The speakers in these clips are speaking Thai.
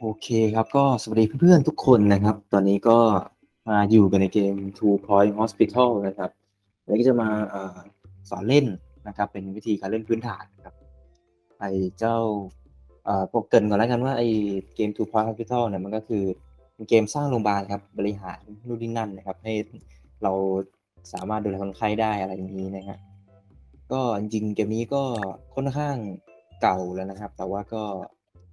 โอเคครับก็สวัสดีเพื่อนๆทุกคนนะครับ ตอนนี้ก็มาอยู่กันในเกม Two Point Hospital นะครับวันนี้ก็จะมาอสอนเล่นนะครับ เป็นวิธีการเล่นพื้นฐานนะครับไอเจ้าเอ่อพวกเกรินก่อนแล้วกันว่าไอเกม Two Point Hospital เนี่ยมันก็คือเป็นเกมสร้างโรงพยาบาลครับบริหารนู่นนี่นั่นนะครับ ให้เราสามารถดูแลคนไข้ได้อะไรอย่างนี้นะฮะก็จริงๆเกมนี้ก็ค่อนข้างเก่าแล้วนะครับ แต่ว่าก็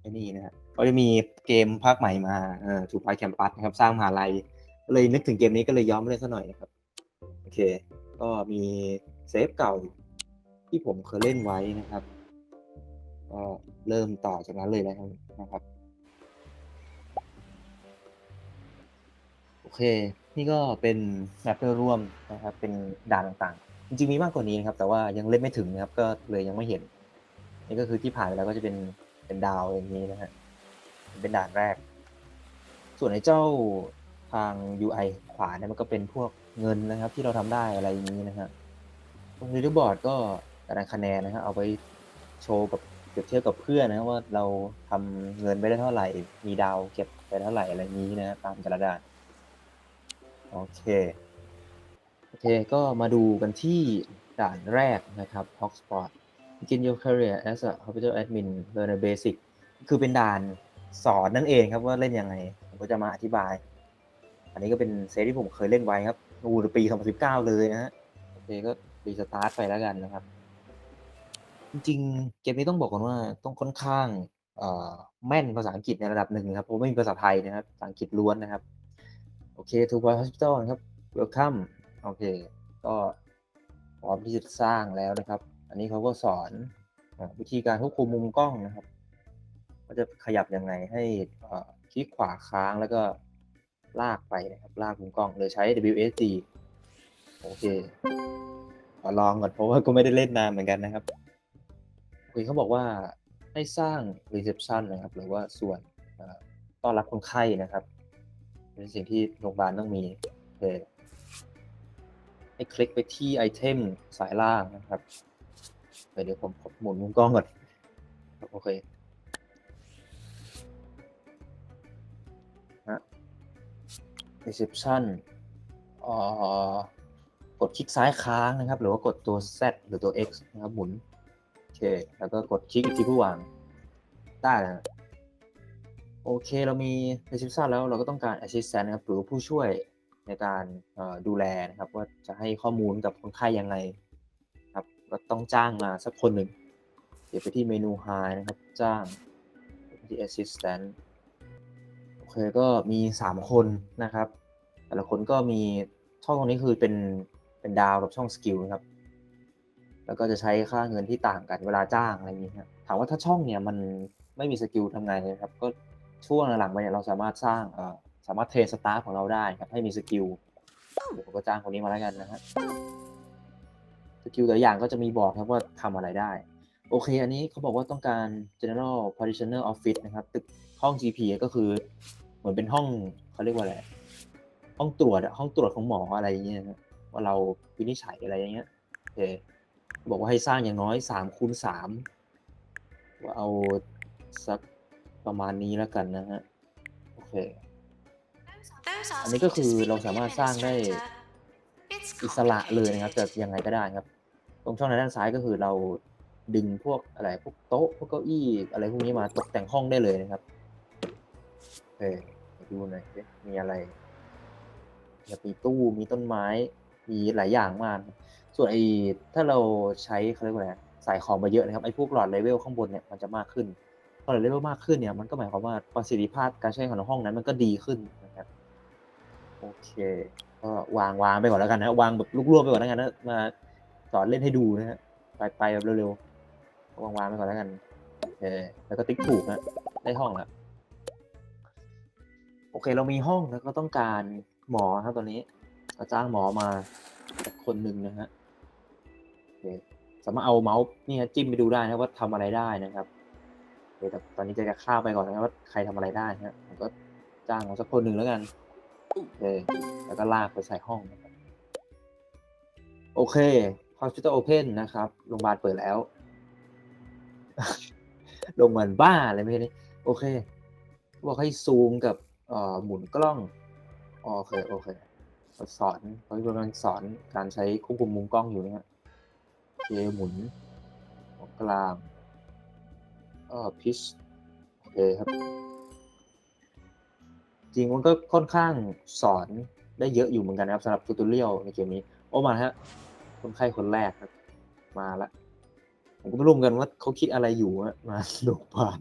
ไอ้นี่นะฮะ ก็จะมีเกมภาคใหม่มาเออทูพายแคมปัสนะครับสร้างมหาลัยก็เลยนึกถึงเกมนี้ก็เลยย้อนมเล่นซะหน่อยนะครับ โอเค ก็มีเซฟเก่าที่ผมเคยเล่นไว้นะครับก็เริ่มต่อจากนั้นเลยนะครับนะครับ โอเค นี่ก็เป็นแมปเปอร์ร่วมนะครับ เป็นด่านต่างๆ จริงๆมีมากกว่านี้นะครับ แต่ว่ายังเล่นไม่ถึงนะครับ ก็เลยยังไม่เห็น นี่ก็คือที่ผ่านไปแล้วก็จะเป็นเป็นดาวอย่างนี้นะฮะ เป็นด่านแรก ส่วนในเจ้าทาง UI ขวาเนี่ยมันก็เป็นพวกเงินนะครับ ที่เราทำได้อะไรอย่างนี้นะฮะตรงลีดเดอร์บอร์ดก็ตารางคะแนนนะฮะเอาไปโชว์กับเปรียบเทียบกับเพื่อนนะว่าเราทำเงินไปได้เท่าไหร่ มีดาวเก็บไปเท่าไหร่อะไรอย่างนี้นะฮะตามแต่ละด่านโอเค โอเค ก็มาดูกันที่ด่านแรกนะครับ Hotspot Begin your career as a hospital admin learn a basic คือเป็นด่าน สอนนั่นเองครับว่าเล่นยังไง ผมก็จะมาอธิบาย อันนี้ก็เป็นเซตที่ผมเคยเล่นไว้ครับอูปี 2019 เลยนะฮะโอเคก็รีสตาร์ทไปแล้วกันนะครับ จริงๆ เกมนี้ต้องบอกก่อนว่าต้องค่อนข้างเอ่อแม่นภาษาอังกฤษในระดับหนึ่งนะครับเพราะไม่มีภาษาไทยนะครับภาษาอังกฤษล้วนนะครับ โอเคทูบอย Hospital นะครับ Welcome โอเค ก็พร้อมที่จะสร้างแล้วนะครับ อันนี้เขาก็สอนอาวิธีการควบคุมมุมกล้องนะครับ ว่าจะขยับยังไงให้คลิกขวาค้างแล้วก็ลากไปนะครับ ลากมุมกล้องโดยใช้ WSD โอเคขอลองก่อนเพราะว่าก็ไม่ได้เล่นนานเหมือนกันนะครับโอเคเขาบอกว่าให้สร้าง reception นะครับ หรือว่าส่วนต้อนรับคนไข้นะครับ เป็นสิ่งที่โรงพยาบาลต้องมีโอเคให้คลิกไปที่ไอเทมสายล่างนะครับ เดี๋ยวผมหมุนมุมกล้องก่อน โอเค reception เอ่อกดคลิกซ้ายค้างนะครับ หรือว่ากดตัว Z หรือตัว X นะครับหมุนโอเค แล้วก็กดคลิกที่ผู้วางได้โอเค เรามี reception แล้วเราก็ต้องการ assistant นะครับหรือผู้ช่วยในการดูแลนะครับ ว่าจะให้ข้อมูลกับคนไข้ยังไงครับก็ต้องจ้างมาสักคนหนึ่งเดี๋ยวไปที่เมนู High นะครับ จ้างที่ Assistant เคก็มี3คนนะครับ แต่ละคนก็มีช่องตรงนี้คือเป็นเป็นดาวกับช่องสกิลนะครับ แล้วก็จะใช้ค่าเงินที่ต่างกันเวลาจ้างอะไรอย่างนี้ครับถามว่าถ้าช่องเนี่ยมันไม่มีสกิลทำไงนะครับ ก็ช่วงหลังๆไปเนี่ยเราสามารถสร้างสามารถเทรนสตาฟของเราได้ครับให้มีสกิลเดี๋ยวผมก็จ้างคนนี้มาแล้วกันนะฮะสกิลแต่ละอย่างก็จะมีบอกครับว่าทำอะไรได้ โอเค อันนี้เขาบอกว่าต้องการ general practitioner office นะครับ ตึกห้อง GP ก็คือ เหมือนเป็นห้องเขาเรียกว่าอะไรห้องตรวจห้องตรวจของหมออะไรอย่างเงี้ยว่าเราวินิจฉัยอะไรอย่างเงี้ยโอเคบอกว่าให้สร้างอย่างน้อยสามคูณสามว่าเอาสักประมาณนี้แล้วกันนะฮะโอเคอันนี้ก็คือเราสามารถสร้างได้อิสระเลยนะครับจะยังไงก็ได้ครับ ตรงช่องในด้านซ้ายก็คือเราดึงพวกอะไรพวกโต๊ะพวกเก้าอี้อะไรพวกนี้มาตกแต่งห้องได้เลยนะครับโอเค ดูหน่อยสิมีอะไรจะมีตู้มีต้นไม้ มีหลายอย่างมาก ส่วนไอ้ถ้าเราใช้เขาเรียกว่าอะไรใส่ของมาเยอะนะครับไอ้พวกหลอดเลเวลข้างบนเนี่ยมันจะมากขึ้นพอหลอดเลเวลมากขึ้นเนี่ยมันก็หมายความว่าประสิทธิภาพการใช้ของห้องนั้นมันก็ดีขึ้นนะครับโอเค ก็วางวางไปก่อนแล้วกันนะวางแบบลูกรวบไปก่อนแล้วกันนะมาสอนเล่นให้ดูนะฮะไปไปแบบเร็วๆวางวางไปก่อนแล้วกันโอเคแล้วก็ติ๊กถูกนะได้ห้องแล้ว โอเค เรามีห้องแล้วก็ต้องการหมอครับตอนนี้ก็จ้างหมอมาคนหนึ่งนะฮะโอเคสามารถเอาเมาส์นี่ฮะจิ้มไปดูได้นะว่าทำอะไรได้นะครับโอเคแต่ตอนนี้จะจะข้ามไปก่อนนะว่าใครทำอะไรได้ฮะผมก็จ้างมาสักคนหนึ่งแล้วกันโอเคแล้วก็ลากไปใส่ห้องนะครับโอเค Hospital Open นะครับโรงพยาบาลเปิดแล้วโรงพยาบาลบ้าอะไรไม่ใช่นี่โอเคบอกให้ซูมกับ เอ่อหมุนกล้องโอเคโอเคเขาสอนเขากำลังสอนการใช้ควบคุมมุมกล้องอยู่นะฮะโอเคหมุนกลางเอ่อพิชโอเคครับ จริงมันก็ค่อนข้างสอนได้เยอะอยู่เหมือนกันนะครับสำหรับทูตเรียลในเกมนี้ โอ้มาฮะคนไข้คนแรกครับ มาละผมก็ไม่รู้เหมือนกันว่าเขาคิดอะไรอยู่ฮะมาโรงพยาบาล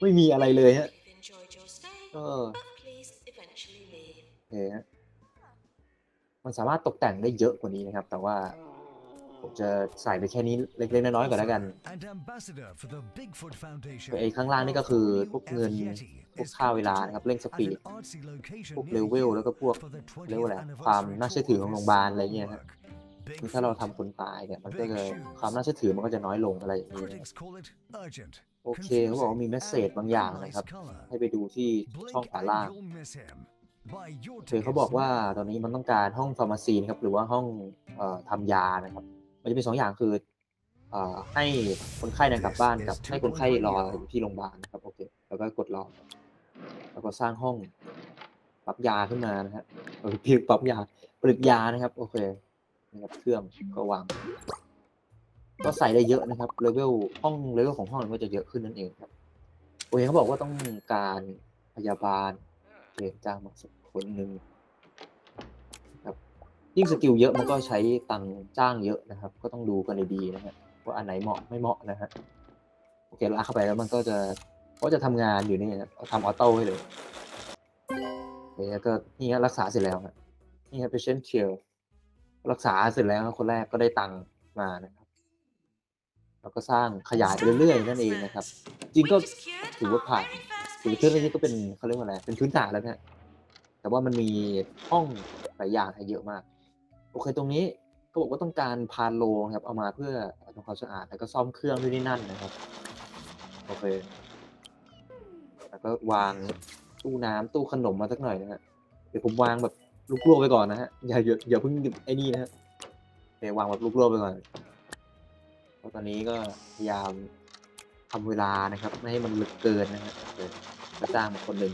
ไม่มีอะไรเลยฮะ เออโอเคฮะมันสามารถตกแต่งได้เยอะกว่านี้นะครับ แต่ว่าผมจะใส่ไปแค่นี้เล็กๆน้อยๆก่อนแล้วกัน And ambassador for the Bigfoot Foundation. ไอ้ข้างล่างนี่ก็คือพวกเงินพวกค่าเวลานะครับเร่งสปีดพวกเลเวลแล้วก็พวกเรียกว่าอะไรความน่าเชื่อถือของโรงพยาบาลอะไรเงี้ยฮะคือถ้าเราทำคนตายเนี่ยมันก็จะความน่าเชื่อถือมันก็จะน้อยลงอะไรอย่างนี้ นะครับ Critics call it urgent. โอเคเขาบอกว่ามีเมสเซจบางอย่างนะครับ ให้ไปดูที่ช่องขวาล่างโอเคเขาบอกว่าตอนนี้มันต้องการห้องฟาร์มาซีนะครับหรือว่าห้องเอ่อทำยานะครับ มันจะมีสองอย่างคือเอ่อให้คนไข้เดินกลับบ้านกับให้คนไข้รออยู่ที่โรงพยาบาลนะครับโอเคแล้วก็กดรอแล้วก็สร้างห้องปรับยาขึ้นมานะฮะเออเพียงปรับยาผลิตยานะครับ โอเคนะครับเครื่องก็วาง ก็ใส่ได้เยอะนะครับเลเวลห้องเลเวลของห้องมันก็จะเยอะขึ้นนั่นเองครับโอเคเขาบอกว่าต้องการพยาบาลเกณฑ์จ้างมาสักคนหนึ่งครับยิ่งสกิลเยอะมันก็ใช้ตังจ้างเยอะนะครับ ก็ต้องดูกันดีๆนะฮะว่าอันไหนเหมาะไม่เหมาะนะฮะโอเคลากเข้าไปแล้วมันก็จะก็จะทำงานอยู่นี่นะทำออโต้ให้เลยโอเคแล้วก็นี่ฮะรักษาเสร็จแล้วฮะนี่ฮะ patient care รักษาเสร็จแล้วคนแรกก็ได้ตังมานะครับ แล้วก็สร้างขยายไปเรื่อยๆนั่นเองนะครับ จริงก็ถือว่าผ่านถือว่าเครื่องนี้ก็เป็นเขาเรียกว่าอะไร เป็นพื้นฐานแล้วนะฮะแต่ว่ามันมีห้องหลายอย่างให้เยอะมาก โอเคตรงนี้ก็บอกว่าต้องการพานโลครับ เอามาเพื่อทำความสะอาดแล้วก็ซ่อมเครื่องด้วยนี่นั่นนะครับ โอเค แล้วก็วางตู้น้ำตู้ขนมมาสักหน่อยนะฮะ เดี๋ยวผมวางแบบลูกลวกไปก่อนนะฮะ อย่าอย่าอย่าเพิ่งไอ้นี่นะฮะเดี๋ยววางแบบลูกลวกไปก่อน พราะตอนนี้ก็พยายามทำเวลานะครับ ไม่ให้มันลึกเกินนะฮะเออก็จ้างมาคนหนึ่ง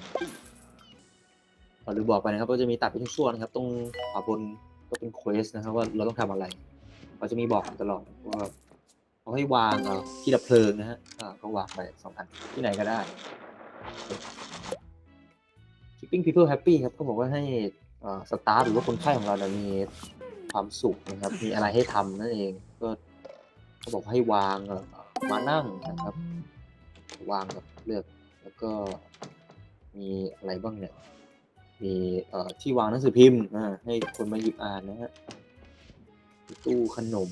ขอลืมบอกไปนะครับว่าจะมีตัดเป็นช่วงๆนะครับ ตรงขวาบนก็เป็นเควสนะครับ ว่าเราต้องทำอะไรเขาจะมีบอกตลอดว่าเขาให้วางเอที่ดับเพลิงนะฮะก็วางไปสองอันที่ไหนก็ได้ keeping people happy ครับก็บอกว่าให้สตาฟหรือว่าคนไข้ของเราเนี่ยมีความสุขนะครับ มีอะไรให้ทำนั่นเอง เขาบอกให้วางเออมานั่งนะครับ วางแบบเลือกแล้วก็มีอะไรบ้างเนี่ย มีเอ่อที่วางหนังสือพิมพ์อ่าให้คนมาหยิบอ่านนะฮะตู้ขนม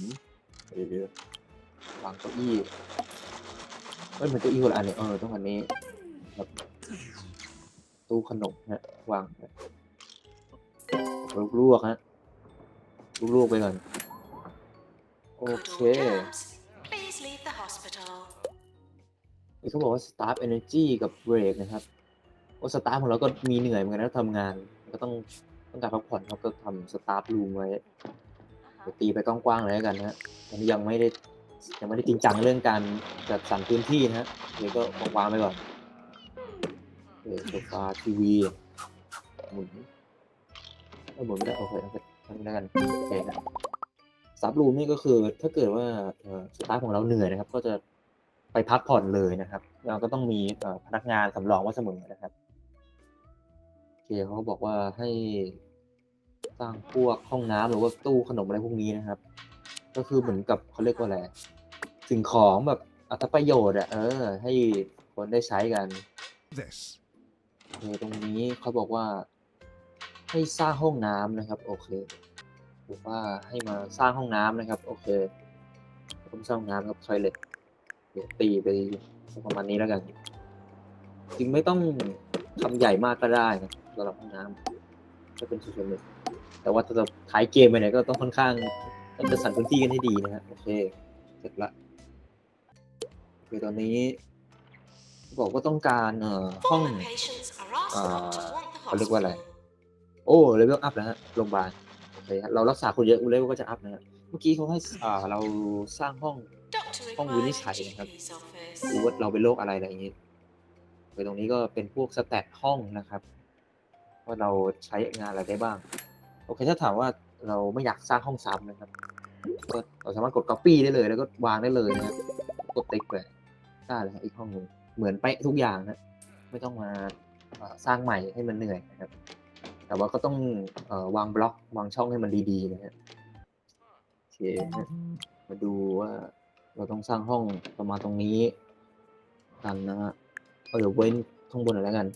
เดี๋ยวๆวางเก้าอี้เอ้ยเหมือนเก้าอี้คนละอันเนี่ยเออต้องอันนี้ครับตู้ขนมฮะวางลูกลวกๆฮะลูกลวกๆไปก่อน โอเค Please leave the hospital. นี่เขาบอกว่า staff energy กับ break นะครับว่า staff ของเราก็มีเหนื่อยเหมือนกันนะทำงาน ก็ต้องต้องการพักผ่อนครับก็ทำ staff room ไว้เดี๋ยวตีไปกว้างๆเลยแล้วกันนะฮะตอนนี้ยังไม่ได้ยังไม่ได้จริงจังเรื่องการจัดสรรพื้นที่นะฮะเดี๋ยวก็วางๆไปก่อนเออโซฟาทีวีหมุนเออหมุนไม่ได้โอเคโอเคทำได้กันโอเคนะ ซับรูมนี่ก็คือถ้าเกิดว่าเอ่อสตาฟของเราเหนื่อยนะครับ ก็จะไปพักผ่อนเลยนะครับ เราก็ต้องมีเอ่อพนักงานสำรองไว้เสมอนะครับโอเคเขาก็บอกว่าให้สร้างพวกห้องน้ำหรือว่าตู้ขนมอะไรพวกนี้นะครับ ก็คือเหมือนกับเขาเรียกว่าอะไรสิ่งของแบบอัตประโยชน์อะเออ ให้คนได้ใช้กัน This. โอเคตรงนี้เขาบอกว่า ให้สร้างห้องน้ำนะครับ โอเค บอกว่าให้มาสร้างห้องน้ำนะครับ โอเค ผมสร้างห้องน้ำครับทอยเล็ตเดี๋ยวตีไปประมาณนี้แล้วกัน จริงไม่ต้องทำใหญ่มากก็ได้นะสำหรับห้องน้ำก็เป็นส่วนหนึ่งแต่ว่าถ้าจะท้ายเกมไปไหนก็ต้องค่อนข้างต้องจัดสรรพื้นที่กันให้ดีนะฮะโอเค เสร็จละโอเคตอนนี้ บอกว่าต้องการเอ่อห้อง All the patients are asked Ah, not to want the เขาเรียกว่าอะไร hospital. โอ้เลเวลอัพแล้วฮะโรงพยาบาลโอ เคฮะเรารักษาคนเยอะเลเวลก็จะอัพนะฮะเมื่อกี้เขาให้อ่าเราสร้างห้องห้องวินิจฉัยนะครับดูว่าเราเป็นโรคอะไรอะไรอย่างนี้โดยตรงนี้ก็เป็นพวกสแตทห้องนะครับว่าเราใช้งานอะไรได้บ้าง โอเคถ้าถามว่าเราไม่อยากสร้างห้องซ้ำนะครับก็เราสามารถกด copy ได้เลย แล้วก็วางได้เลยนะกดติ๊กเลยได้เลยครับอีกห้องหนึงเหมือนไปะทุกอย่างนะไม่ต้องมาสร้างใหม่ให้มันเหนื่อยนะครับ แต่ว่าก็ต้องอวางบล็อกวางช่องให้มันดีๆนะฮะโอเคมาดูว่าเราต้องสร้างห้องประมาณตรงนี้กันนะฮะเดี๋ยวเว้นข้างบนหน่อยแล้วกัน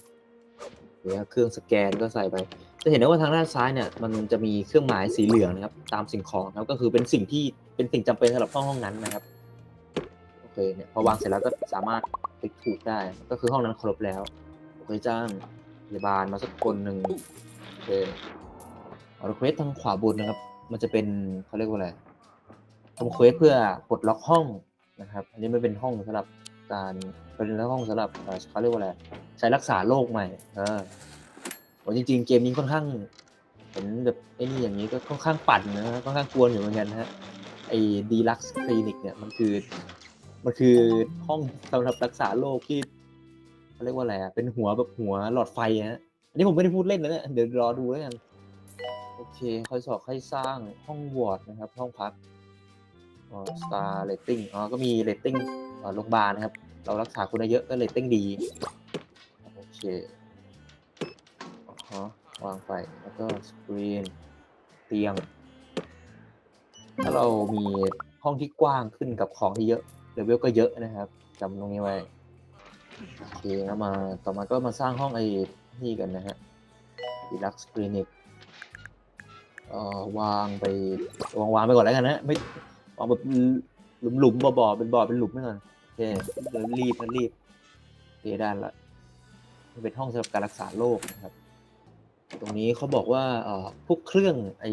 เดี๋ยวเครื่องสแกนก็ใส่ไป จะเห็นได้ว่าทางด้านซ้ายเนี่ยมันจะมีเครื่องหมายสีเหลืองนะครับ ตามสิ่งของนะครับก็คือเป็นสิ่งที่เป็นสิ่งจำเป็นสำหรับห้องห้องนั้นนะครับโอเคเนี่ยพอวางเสร็จแล้วก็สามารถคลิกถูกได้ ก็คือห้องนั้นครบแล้วโอเคจ้างพยาบาลมาสักคนหนึ่ง เคเอาเควสทางขวาบนนะครับ มันจะเป็นเขาเรียกว่าอะไรทำเควสเพื่อปลดล็อกห้องนะครับ อันนี้ไม่เป็นห้องสำหรับการเป็นห้องสำหรับเขาเรียกว่าอะไรใช้รักษาโรคใหม่ เออจริง ๆ เกมนี้ค่อนข้างเห็นแบบไอ้นี่อย่างนี้ก็ค่อนข้างปั่นนะค่อนข้างกวนอยู่เหมือนกันนะฮะไอ้ดีลักซ์คลินิกเนี่ยมันคือมันคือห้องสำหรับรักษาโรคที่เขาเรียกว่าอะไรอะเป็นหัวแบบหัวหลอดไฟฮะ นี้ผมไม่ได้พูดเล่นนะเนี่ยเดี๋ยวรอดูแล้วกัน โอเคค่อยสอบค่อยสร้างห้องวอร์ดนะครับ ห้องพักอ๋อสตาร์เรตติ้งอ๋อก็มีเรตติ้งโรงพยาบาลนะครับ เรารักษาคนได้เยอะก็เรตติ้งดี โอเคอ๋อวางไปแล้วก็สกรีนเตียง ถ้าเรามีห้องที่กว้างขึ้นกับของที่เยอะเลเวลก็เยอะนะครับจำตรงนี้ไว้ โอเคแล้วมาต่อมาก็มาสร้างห้องไอ นี่กันนะฮะดีลักซ์คลินิกเอ่อวางไปวางวางไปก่อนแล้วกันนะไม่วางแบบหลุมหลุมบ่อบ่อเป็นบ่อเป็นหลุมไปก่อนโอเคเดี๋ยวรีบนรีบเคได้ละมันเป็นห้องสำหรับการรักษาโรคนะครับ ตรงนี้เขาบอกว่าเอ่อพวกเครื่องไอ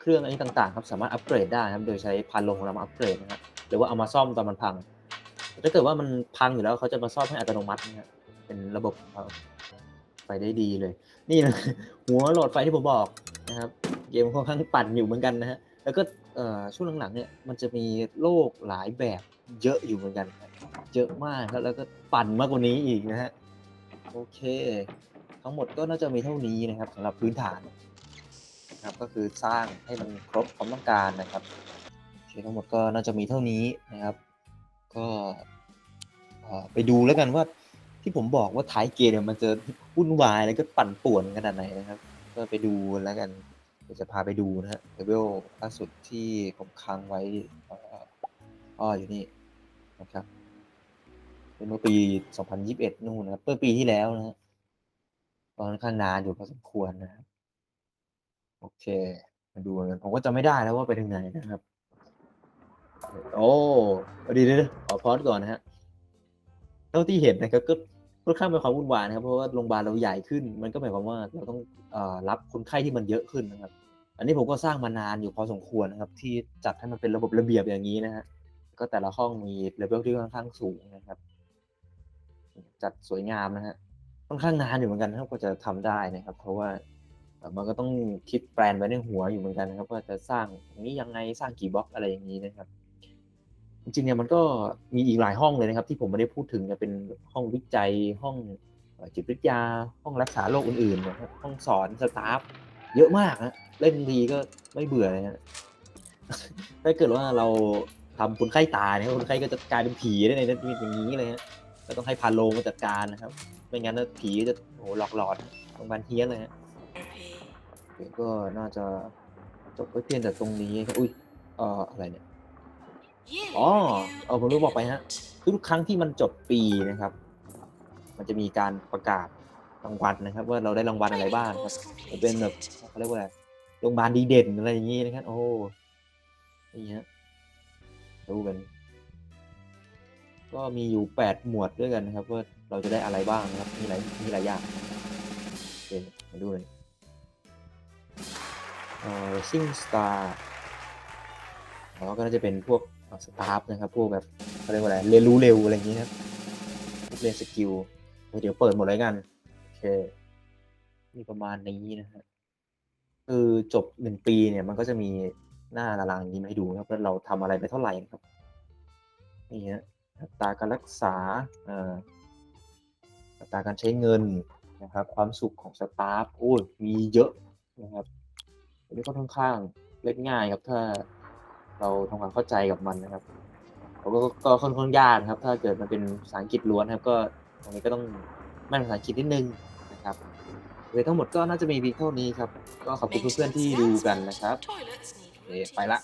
เครื่องอันนี้ต่างๆครับสามารถอัปเกรดได้ครับโดยใช้พันลงของเรามาอัปเกรดนะครับหรือว่าเอามาซ่อมตอนมันพังถ้าเกิดว่ามันพังอยู่แล้วเขาจะมาซ่อมให้อัตโนมัตินะครับเป็นระบบของเขา ไปได้ดีเลย นี่นะหัวโหลดไฟที่ผมบอกนะครับ เกมค่อนข้างปั่นอยู่เหมือนกันนะฮะแล้วก็ช่วงหลังๆเนี่ยมันจะมีโลกหลายแบบเยอะอยู่เหมือนกัน เยอะมากครับแล้วก็ปั่นมากกว่านี้อีกนะฮะโอเค ทั้งหมดก็น่าจะมีเท่านี้นะครับสำหรับพื้นฐานนะครับก็คือสร้างให้มันครบความต้องการนะครับโอเคทั้งหมดก็น่าจะมีเท่านี้นะครับ ก็ไปดูแล้วกันว่า ที่ผมบอกว่าท้ายเกมเนี่ยมันจะวุ่นวายแล้วก็ปั่นป่วนขนาดไหนนะครับ ก็ไปดูแล้วกันเดี๋ยวจะพาไปดูนะฮะเลเวลล่าสุดที่ผมค้างไว้อ่ออ้ออยู่นี่นะครับเป็นเมื่อปี 2021 นู่นนะครับเมื่อปีที่แล้วนะฮะตอนค่อนข้างนานอยู่พอสมควรนะครับโอเค มาดูกันผมก็จะไม่ได้แล้วว่าไปถึงไหนนะครับ โอ้ดียวนะขอพอดก่อนนะฮะเท่าที่เห็นนะครับก็ ค่อนข้างเป็นความวุ่นวายนะครับเพราะว่าโรงพยาบาลเราใหญ่ขึ้น มันก็หมายความว่าเราต้องอรับคนไข้ที่มันเยอะขึ้นนะครับ อันนี้ผมก็สร้างมานานอยู่พอสมควรนะครับ ที่จัดให้มันเป็นระบบระเบียบอย่างนี้นะฮะก็แต่ละห้องมีเลเวลที่ค่อนข้างสูงนะครับ จัดสวยงามนะฮะค่อนข้างนานอยู่เหมือนกันครับกว่าจะทำได้นะครับ เพราะว่ามันก็ต้องคิดแปลนไว้ในหัวอยู่เหมือนกันนะครับ ว่าจะสร้างอย่างนี้ยังไงสร้างกี่บล็อกอะไรอย่างนี้นะครับ จริงๆเนี่ยมันก็มีอีกหลายห้องเลยนะครับ ที่ผมไม่ได้พูดถึงเนี่ยเป็นห้องวิจัยห้องเอ่อจิตวิทยาห้องรักษาโรคอื่นๆนะครับห้องสอนสตาฟเยอะมากนะเล่นดีก็ไม่เบื่อเลยนะถ้าเกิดว่าเราทำคนไข้ตายเนี่ยคนไข้ก็จะกลายเป็นผีได้ในนั้นอย่างนี้เลยฮะก็ต้องให้พาโลงมาจัดการนะครับ ไม่งั้นนะผีจะโอ้โหหลอกหลอนโรงพยาบาลเฮี้ยนเลยฮะเดี๋ยวก็น่าจะจบไว้เพียงแต่ตรงนี้ครับอุ้ยเอ่ออะไรเนี่ย อ๋อเอาผมรู้บอกไปฮะทุกครั้งที่มันจบปีนะครับ มันจะมีการประกาศรางวัลนะครับ ว่าเราได้รางวัลอะไรบ้างครับจะเป็นแบบเขาเรียกว่าอะไรโรงพยาบาลดีเด่นอะไรอย่างนี้นะครับ โอ้นี่ฮะดูกัน ก็มีอยู่แปดหมวดด้วยกันนะครับ ว่าเราจะได้อะไรบ้างนะครับ มีหลายมีหลายอย่างโอเคมาดูเลยเอ่อซิงสตาร์แล้วก็น่าจะเป็นพวก สตาฟนะครับ พวกแบบเขาเรียกว่าอะไรเรียนรู้เร็วอะไรอย่างนี้ครับพวกเรียนสกิลเดี๋ยวเปิดหมดเลยกันโอเคมีประมาณนี้นะฮะคือจบหนึ่งปีเนี่ยมันก็จะมีหน้าตารางนี้มาให้ดูนะครับว่าเราทำอะไรไปเท่าไหร่นะครับนี่ฮะอัตราการรักษาเอ่ออัตราการใช้เงินนะครับ ความสุขของสตาฟโอ้ยมีเยอะนะครับอันนี้ก็ค่อนข้างเล่นง่ายครับถ้า เราทำความเข้าใจกับมันนะครับเราก็ก็ค่อนข้างยากนะครับ ถ้าเกิดมันเป็นภาษาอังกฤษล้วนนะครับ ก็ตรงนี้ก็ต้องแม่นภาษาอังกฤษนิดนึงนะครับเลยทั้งหมดก็น่าจะมีเพียงเท่านี้ครับ ก็ขอบคุณเพื่อนๆที่ดูกันนะครับเอ๊ะไปละ